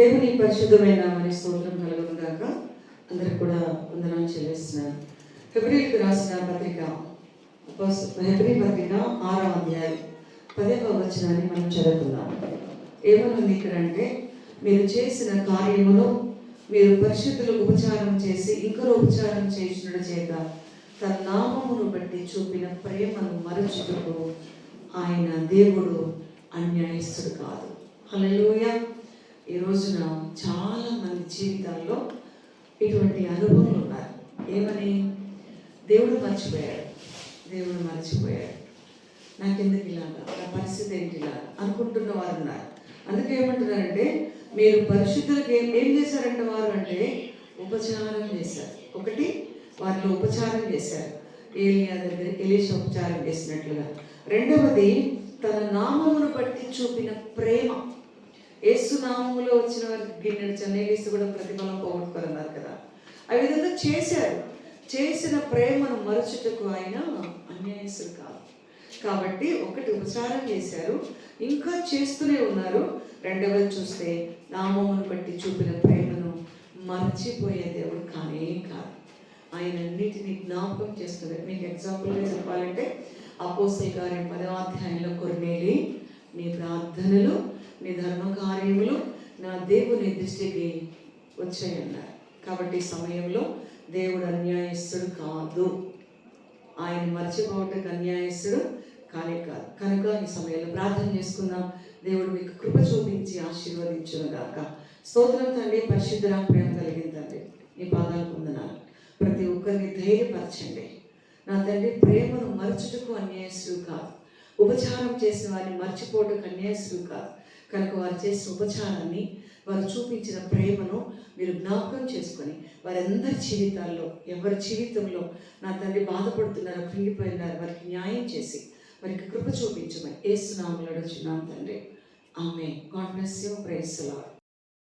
దేవుని పరిశుద్ధమైన మరి స్తోత్రం కలుగును గాక అందరికి కూడా వందనాలు చెల్లిస్తున్నాను. ఫిబ్రవరికి రాసిన పత్రిక ఫిబ్రవరి పత్రిక ఆరో అధ్యాయం పదవ వచనాన్ని మనం చదువుకుందాం. ఏమనుంది ఇక్కడ అంటే మీరు చేసిన కార్యమును మీరు పరిశుద్ధులు ఉపచారం చేసి ఇంకరో ఉపచారం చేసిన చేత తన నామమును బట్టి చూపిన ప్రేమను మరచుటకు ఆయన దేవుడు అన్యాయస్తుడు కాదు. అలా ఈ రోజున చాలా మంది జీవితాల్లో ఇటువంటి అనుభవం ఉన్నారు ఏమని? దేవుడు మర్చిపోయాడు. దేవుడు మర్చిపోయాడు. నాకెందుకు ఇలాగా నా పరిస్థితి ఏంటి ఇలా? అనుకుంటున్న వారు ఉన్నారు. అందుకే ఏమంటున్నారంటే మీరు పరిశుద్ధులకు ఏం ఏం చేశారంటే వారు అంటే ఉపచారం చేశారు. ఒకటి వారిలో ఉపచారం చేశారు. ఏలియా దగ్గర ఎలీషా ఉపచారం చేసినట్లుగా. రెండవది తన నామమును బట్టి చూపిన ప్రేమ. యేసు నామములో వచ్చిన వారికి గిన్నెడు చెన్నైలీసి కూడా ప్రతిఫలం పోగొట్టుకోరన్నారు కదా. ఆ విధంగా చేశారు. చేసిన ప్రేమను మరచుటకు ఆయన అన్యాయసులు కాదు. కాబట్టి ఒకటి ఉపచారం చేశారు. ఇంకా చేస్తూనే ఉన్నారు. రెండవది చూస్తే నామమును బట్టి చూపిన ప్రేమను మర్చిపోయే దేవుడు కానే కాదు. ఆయన అన్నిటినీ జ్ఞాపకం చేస్తున్నారు. మీకు ఎగ్జాంపుల్గా చెప్పాలంటే అపోసల్ గారి పదవాధ్యాయంలో అధ్యాయంలో నీ ప్రార్థనలు నీ ధర్మ సమయములు నా దేవుని దృష్టికి వచ్చాయన్నారు కాబట్టి సమయంలో దేవుడు అన్యాయస్తుడు కాదు. ఆయన మర్చిపోవటం అన్యాయస్తుడు కానే కాదు. కనుక ఈ సమయంలో ప్రార్థన చేసుకుందాం. దేవుడు మీకు కృప చూపించి ఆశీర్వదించును గాక. స్తోత్రం తండ్రి పరిశుద్ధ ప్రేమ కలిగిన తండ్రి నీ పాదాలు పొందనాలు. ప్రతి ఒక్కరిని ధైర్యపరచండి. నా తండ్రి ప్రేమను మరచుటకు అన్యాయస్తుడు కాదు. ఉపచారం చేసిన వారిని మర్చిపోవటం అన్యాయస్తుడు కాదు. కనుక వారు చేసిన ఉపచారాన్ని వారు చూపించిన ప్రేమను మీరు జ్ఞాపకం చేసుకొని వారందరి జీవితాల్లో ఎవరి జీవితంలో నా తండ్రి బాధపడుతున్నారో కృంగిపోయినారో వారికి న్యాయం చేసి వారికి కృప చూపించమని ఏసునామలో వచ్చినాం తండ్రి. ఆమె God bless you. Praise lord